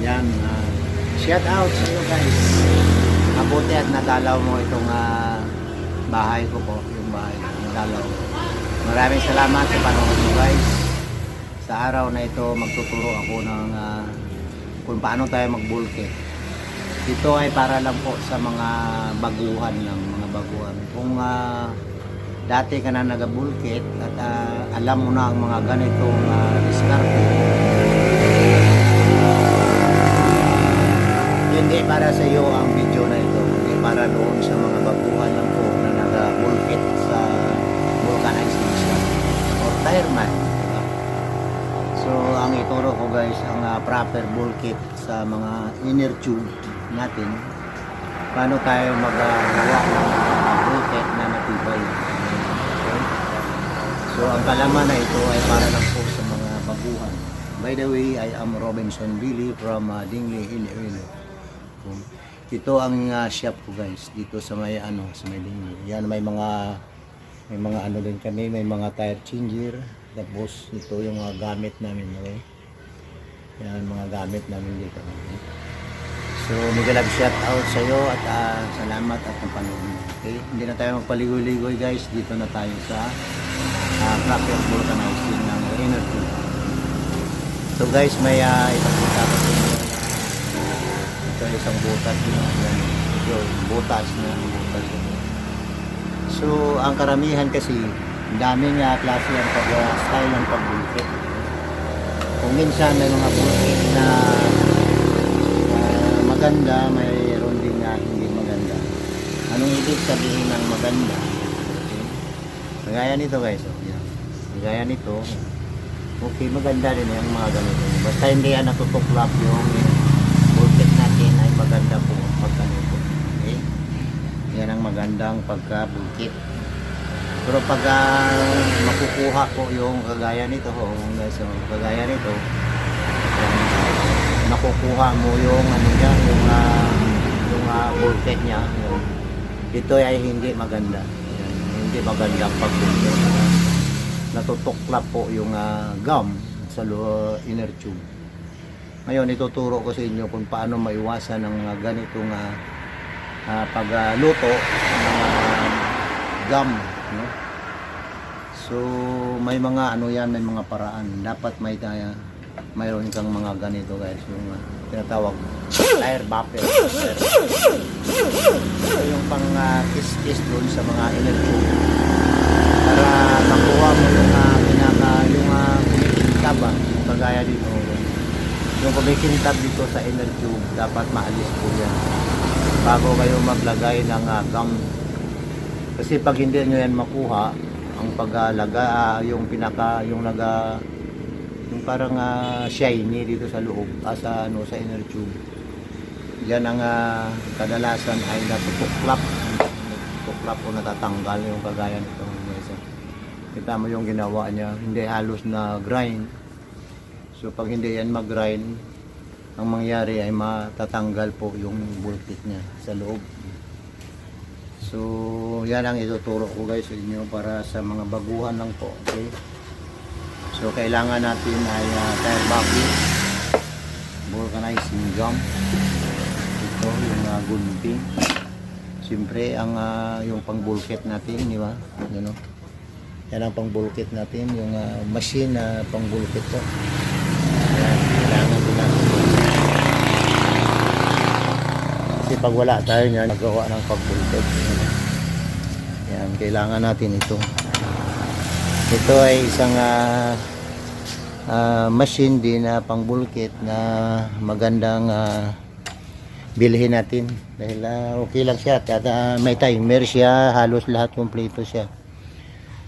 Yan. ah, shout out sa iyo guys. Mabuti at nadalaw mo itong ah, bahay ko po. Yung bahay ko. Nadalaw. Maraming salamat sa panonood guys. Sa araw na ito, magtuturo ako ng ah, kung paano tayo magbulke. Ito ay para lang po sa mga baguhan ng mga baguhan. Kung ah, dati ka na nagabulkit at ah, alam mo na ang mga ganitong uh, diskarte, hindi para sa iyo ang video na ito. Hindi para doon sa mga baguhan lang po na nagabulkit sa vulcanization or tireman. diba? So, ang ituro ko proper bulkit sa mga inner tube natin. Paano tayo magawa ng ah, bulkit na matibay. Okay? So, ang kalaman na ito ay para lang po sa mga baguhan. By the way, I am Robinson Billy from uh, Dingley, Iloilo. Um, Ito ang uh, shop ko guys, dito sa may ano, sa may Dingley. Yan may mga may mga ano din kami, may mga tire changer. Tapos ito yung mga gamit namin, okay? Yan mga gamit namin dito. So, mega love shout out sa iyo at ah, salamat at napanood mo. Okay? Hindi na tayo magpaligoy-ligoy guys. Dito na tayo sa uh, proper vulcanizing ng tube. So guys, may uh, ipakita ko sa inyo. Ito ay isang butas din. Yan. Ito, butas na butas. So, ang karamihan kasi, ang daming uh, klase ang pag, uh, style ng pagbulkit. Minsan may mga bulkit na ah, maganda, mayroon din na hindi maganda. Anong ibig sabihin ng maganda? Okay. Kagaya nito guys, oh, yan. Kagaya nito, okay, maganda rin yung mga ganito. Basta hindi yan natutuklap yung bulkit natin ay maganda po pag ganito. Okay? Yan ang magandang pagka-bulkit. Pero pag ah, makukuha ko yung kagaya nito, oh, guys, oh, kagaya nito, yan, nakukuha mo yung ano niya, yung uh, yung uh, bulkhead niya, yung, ito ay hindi maganda. Yan, hindi maganda pag natutuklap po yung ah, gum sa inner tube. Ngayon, ituturo ko sa inyo kung paano maiwasan ng ganitong ah, ah, pagluto ng ah, gum. No? So, may mga ano yan, may mga paraan. Dapat may tayo, mayroon kang mga ganito guys, yung ah, tinatawag tire buffer. Ito yung pang ah, kiss-kiss doon sa mga tube para makuha mo yung uh, pinaka yung uh, kumikintab ah, kagaya dito yung kumikintab dito sa inner tube dapat maalis po yan bago kayo maglagay ng uh, gum kasi pag hindi nyo yan makuha ang paggalaga ah, yung pinaka yung naga yung parang ah, shiny dito sa loob ah, sa ano sa inner tube yan ang ah, kadalasan ay natutuklap tuklap o natatanggal yung kagaya nito. Kita mo yung ginawa niya, hindi halos na grind. So pag hindi yan mag-grind, ang mangyari ay matatanggal po yung bulkit niya sa loob. So yan ang ituturo ko guys sa inyo para sa mga baguhan lang po. Okay? So kailangan natin ay uh, tire bucket, vulcanizing gum, ito yung uh, gunting, Siyempre, ang ah, yung pang-bulkit natin, di ba? Yan o. Yan ang pang-bulkit natin, yung ah, machine na pang-bulkit to. Yan, kailangan din natin. Kasi pag wala tayo niyan, nagawa ng pag-bulkit. Yan, kailangan natin ito. Ito ay isang ah, ah, machine din na pang-bulkit na magandang ah, bilhin natin. Dahil ah, okay lang siya. At ah, may timer siya. Halos lahat kompleto siya.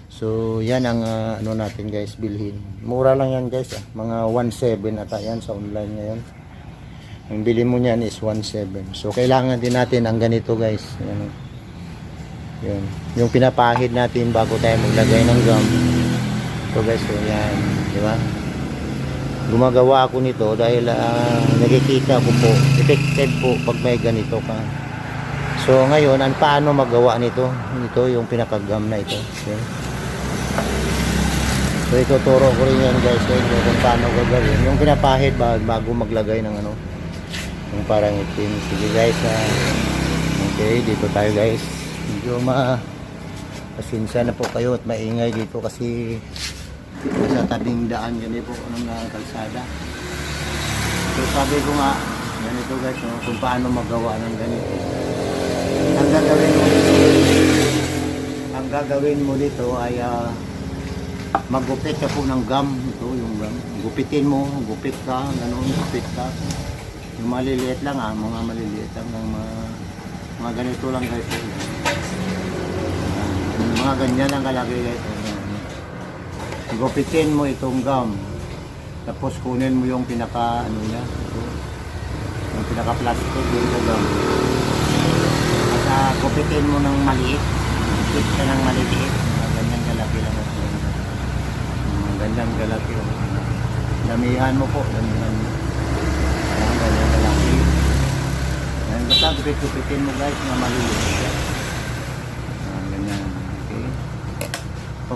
So yan ang ah, ano natin guys bilhin. Mura lang yan guys ah. mga 1.7 ata yan sa online ngayon. Ang bili mo niyan is 1.7 so kailangan din natin ang ganito guys. Yan, yun. yung pinapahid natin bago tayo maglagay ng gum so guys so yan di ba gumagawa ako nito dahil ah, nakikita ko po effective po pag may ganito ka so ngayon ang paano magawa nito ito yung pinakagam na ito okay. so ituturo ko rin yan guys inyo kung paano gagawin yung pinapahid ba, bago maglagay ng ano Yung parang itim. Sige guys, ah. okay, dito tayo guys. Medyo ma pasensya na po kayo at maingay dito kasi sa tabing daan ganito po ng kalsada. So sabi ko nga, ganito guys, no, kung paano magawa ng ganito. Ang gagawin mo dito, ang gagawin mo dito ay ah, magupit ka po ng gum. Ito yung gum. Gupitin mo, gupit ka, ganun, gupit ka. Yung maliliit lang ah, mga maliliit lang ng mga, mga ganito lang guys. Mga ganyan guys. Ayan. Gupitin mo itong gum. Tapos kunin mo yung pinaka ano niya. Yung pinaka plastic dito gum. At ah, gupitin mo ng maliit. Gupit ka ng maliit. Mga ganyan kalaki lang ito. Mga ganyan kalaki. oh. Damihan mo po, damihan mo. Ayan, ganyan kalaki. Basta gupit-gupitin mo guys na maliliit. Ayan, ganyan. Okay.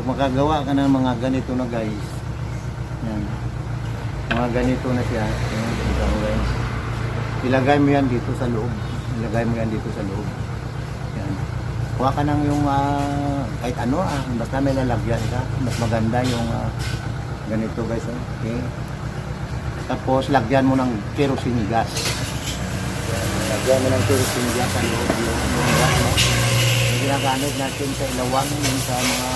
Pag makagawa ka ng mga ganito na guys, yan. Mga ganito na siya. Guys. Ilagay mo yan dito sa loob. Ilagay mo yan dito sa loob. Yan. Kuha ka ng yung ah, kahit ano ah, basta may lalagyan ka. Mas maganda yung ah, ganito guys. oh. Okay. Tapos lagyan mo ng kerosene gas. Yan, Lagyan mo ng kerosene gas sa loob yung, yung gas. Yung ginagamit natin sa ilawan, yung sa mga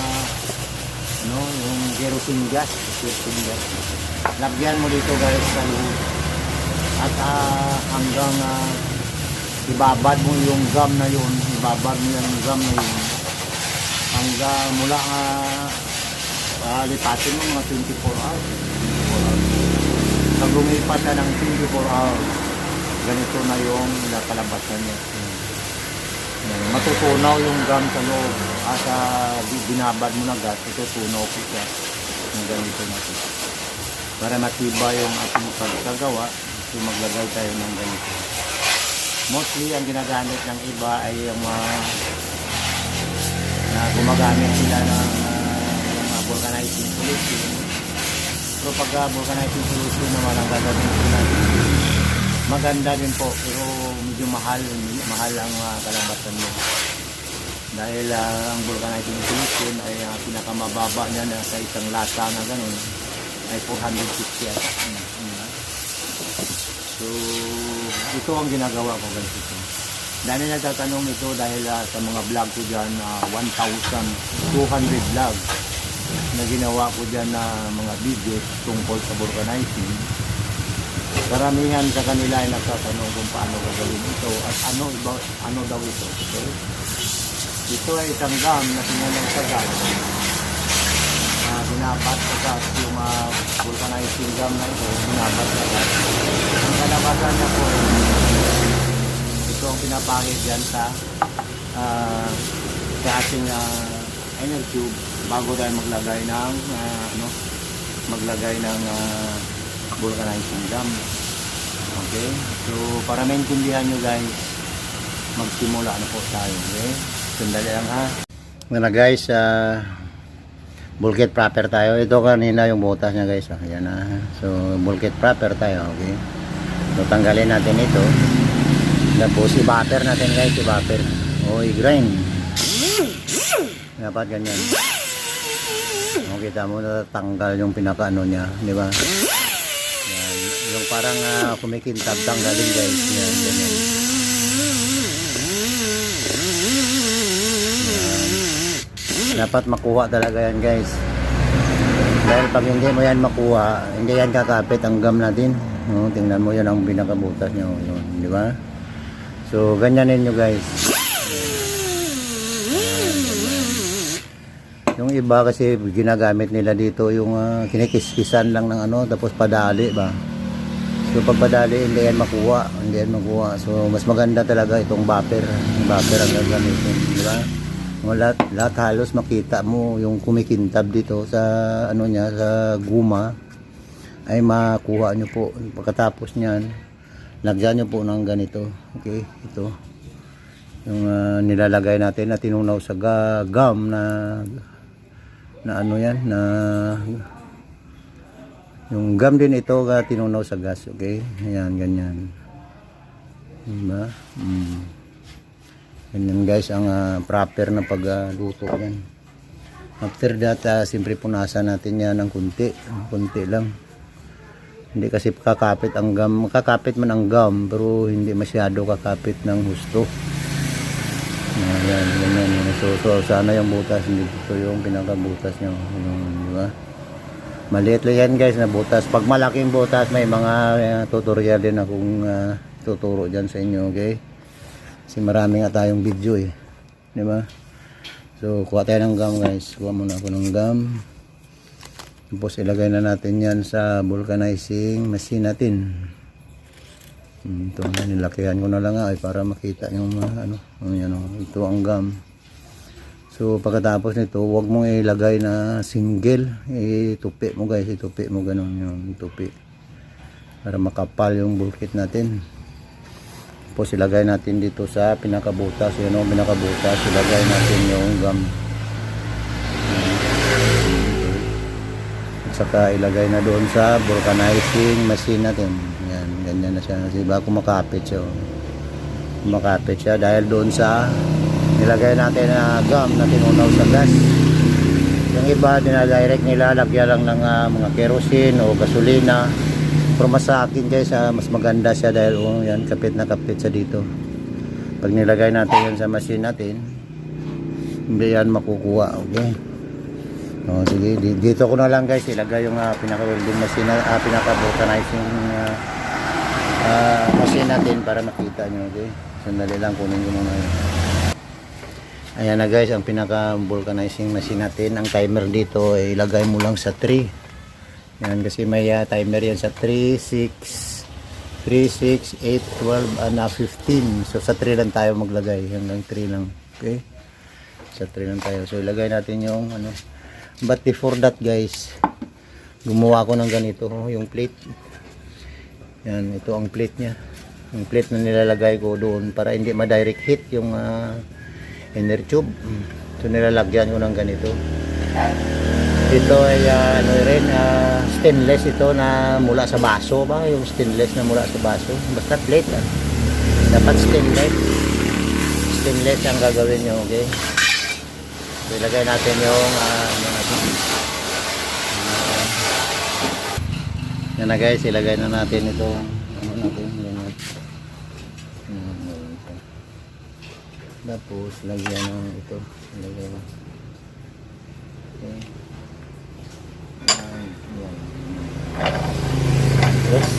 ano, yung kerosene gas, kerosene gas. Lagyan mo dito guys sa loob. At ah, hanggang ah, ibabad mo yung gum na yun, ibabad mo yung gum na yun. Hanggang mula nga ah, lipatin mo mga 24 hours. 24 hours. Pag lumipat na ng 24 hours, ganito na yung nakalabasan niya. Matutunaw yung gum sa loob. At uh, binabad mo na gas, itutunaw po siya ng ganito na siya. Para matibay yung ating pagkagawa, so maglagay tayo ng ganito. Mostly, ang ginagamit ng iba ay yung mga na gumagamit sila ng uh, vulcanizing solution. Pero pag uh, vulcanizing solution naman ang gagawin sila, maganda din po pero medyo mahal mahal ang uh, kalabatan mo. Dahil ah, ang vulcanizing solution ay uh, pinakamababa niya na sa isang lata na ganun ay 450 at so ito ang ginagawa ko guys ito dahil nagtatanong ito dahil ah, sa mga vlog ko dyan ah, 1,200 vlog na ginawa ko dyan na mga videos tungkol sa vulcanizing karamihan sa kanila ay nagtatanong kung paano gagawin ito at ano iba, ano daw ito. Okay? Ito ay isang gum na pinalang sa gas. Uh, binabat sa gas yung uh, vulcanizing gum na ito, binabat sa gas. Ang kalabasan niya po, ito ang pinapahid dyan sa uh, sa ating uh, inner tube bago tayo maglagay ng uh, ano, maglagay ng uh, vulcanizing dam. Okay? So, para maintindihan nyo guys, magsimula na po tayo. Okay? Sandali lang ha. Na guys, uh, bulkhead proper tayo. Ito kanina yung butas niya guys. Ayan na. So, bulkhead proper tayo. Okay? So, tanggalin natin ito. Tapos, i-butter natin guys. I-butter. O, i-grind. Dapat ganyan. O, kita mo natatanggal yung pinaka-ano niya. Di ba? Yung parang uh, kumikintab tanggalin guys. Yan. Yan. Dapat makuha talaga yan guys. Dahil pag hindi mo yan makuha, hindi yan kakapit ang gum natin. No, tingnan mo yan ang pinakabutas nyo. Yun, di ba? So, ganyanin nyo guys. Yung iba kasi ginagamit nila dito yung uh, kinikiskisan lang ng ano tapos padali ba. So pag padali hindi yan makuha, hindi yan makuha. So mas maganda talaga itong buffer. Yung buffer ang gagamitin, di ba? Yung lahat, lahat halos makita mo yung kumikintab dito sa ano niya sa guma ay makuha nyo po pagkatapos niyan lagyan nyo po ng ganito okay ito yung ah, nilalagay natin na tinunaw sa gum na na ano yan na yung gum din ito ga tinunaw sa gas okay ayan ganyan Diba? Mm. Ganyan guys ang ah, proper na pagluto yan. After that, ah, siyempre punasan natin yan ng kunti. Kunti lang. Hindi kasi kakapit ang gum. Kakapit man ang gum, pero hindi masyado kakapit ng husto. Ayan, ganyan. So, so, sana yung butas, hindi ito yung pinakabutas nyo. Yung, di ba? Maliit lang yan guys na butas. Pag malaking butas, may mga uh, tutorial din akong uh, tuturo dyan sa inyo, okay? Kasi marami nga tayong video eh. Di ba? So, kuha tayo ng gum guys. Kuha muna ako ng gum. Tapos ilagay na natin yan sa vulcanizing machine natin. Hmm, Ito, nilakihan ko na lang ay para makita yung mga ano, ano oh. ito ang gum. So pagkatapos nito, huwag mong ilagay na single, itupi mo guys, itupi mo ganun yung tupi. Para makapal yung bulkit natin. Tapos ilagay natin dito sa pinakabutas, yun o, pinakabutas, ilagay natin yung gum. At saka ilagay na doon sa vulcanizing machine natin. Yan, ganyan na siya. Kasi ba kumakapit siya. Kumakapit siya dahil doon sa nilagay natin na gum na tinunaw sa gas. Yung iba, dinadirect nila, lagyan lang ng ah, mga kerosene o gasolina. Pero mas sa akin guys, ah, mas maganda siya dahil oh, yan, kapit na kapit siya dito. Pag nilagay natin yan sa machine natin, hindi yan makukuha. Okay? Oh, sige, di- dito ko na lang guys ilagay yung uh, pinaka-welding machine, uh, pinaka-vulcanizing uh, uh, machine natin para makita nyo, okay? Sandali lang, kunin ko muna yun. Ayan na guys, ang pinaka-vulcanizing machine natin. Ang timer dito, eh, ilagay mo lang sa 3. Yan, kasi may uh, timer yan sa 3, 6, 3, 6, 8, 12, and uh, 15. So, sa 3 lang tayo maglagay. Hanggang 3 lang, okay? Sa 3 lang tayo. So, ilagay natin yung, ano, But before that guys, gumawa ko ng ganito, oh, yung plate. Yan, ito ang plate niya. Yung plate na nilalagay ko doon para hindi ma-direct hit yung ah, inner tube. So nilalagyan ko ng ganito. Ito ay ah, ano rin, ah, stainless ito na mula sa baso ba? Yung stainless na mula sa baso. Basta plate. ah. Dapat stainless. Stainless ang gagawin nyo, okay? So, ilagay natin yung ano natin. Ah, yan na guys, ilagay na natin ito. Ano natin, ganyan. Yan, ganyan ito. Tapos, lagyan ng ito. Ilagay mo. Okay. Yan, yan. Yes.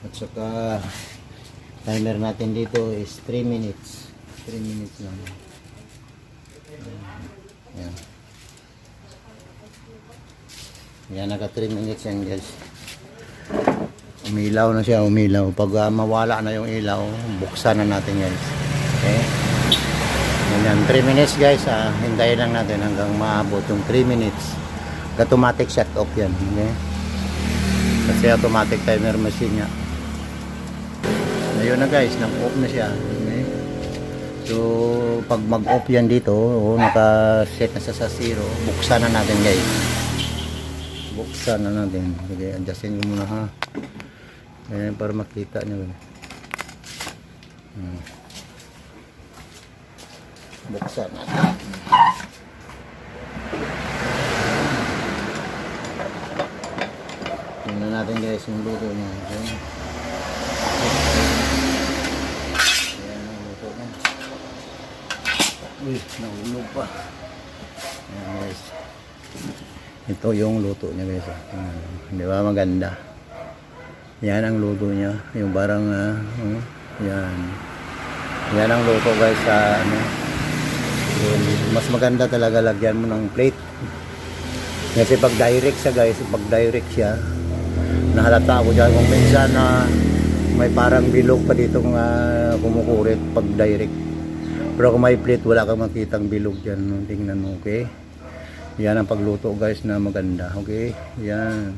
At saka timer natin dito is 3 minutes. 3 minutes lang. Yan. Yan, naka 3 minutes yan guys. Umilaw na siya, umilaw. Pag ah, mawala na yung ilaw, buksan na natin guys. Okay? Yan, 3 minutes guys. Ah, hintayin lang natin hanggang maabot yung 3 minutes. Automatic shut off yan. Okay? Kasi automatic timer machine niya. Ayun na guys, nag-off na siya. Okay? So, pag mag-off yan dito, oh, naka-set na siya sa zero, buksan na natin guys. Buksan na natin. Okay, adjustin ko muna ha. Ayan, para makita nyo. Hmm. Buksan natin. Tingnan natin guys yung luto niya. Okay? Ayan ang luto niya. Uy, nahulog pa. Ayan guys. Ito yung luto niya guys. ah. Ayan. Di ba maganda? Yan ang luto niya. Yung barang, ah, oh, yan. Yan ang luto guys sa ano. Yung mas maganda talaga lagyan mo ng plate. Kasi pag direct siya guys, pag direct siya, nahalata ako dyan kung minsan na may parang bilog pa dito nga kumukurit pag direct. Pero kung may plate, wala kang makitang bilog dyan. Tingnan mo, okay? Yan ang pagluto guys na maganda, okay? Yan.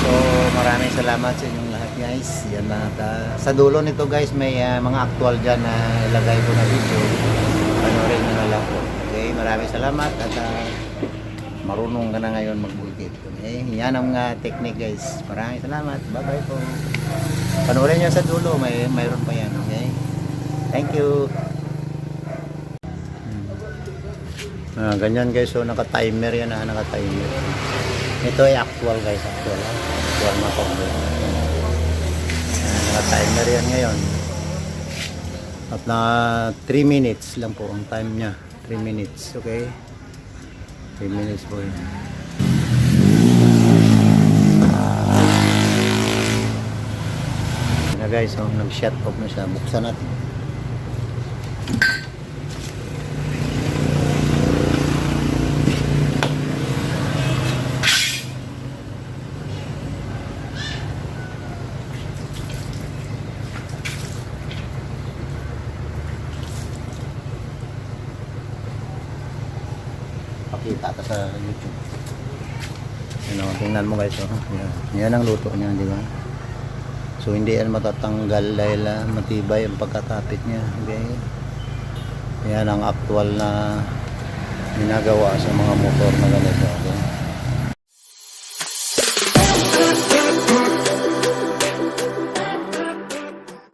So, maraming salamat sa inyong lahat guys. Yan lahat. ah. sa dulo nito guys, may ah, mga actual dyan na ilagay ko na video. Panorin nyo na lang po. Okay, maraming salamat at ah, marunong ka na ngayon magbukit. Okay? Yan ang uh, technique guys. Maraming salamat. Bye-bye po. Panoorin nyo sa dulo. May, mayroon pa yan. Okay? Thank you. Ah, ganyan guys. So, naka-timer yan. Ah, naka-timer. Ito ay actual guys. Actual. ah. Actual na pag ah, Naka-timer yan ngayon. At na 3 minutes lang po ang time niya. 3 minutes. Okay? 3 minutes po yun. Na guys, oh, nag-shut off na siya. Buksan natin. Pakita ka sa YouTube. Ano, tingnan mo guys, oh. Yan. Yan ang luto niya, di ba? So hindi yan matatanggal dahil ah, matibay ang pagkatapit niya. Okay? Yan ang actual na ginagawa sa mga motor na ganito. Okay?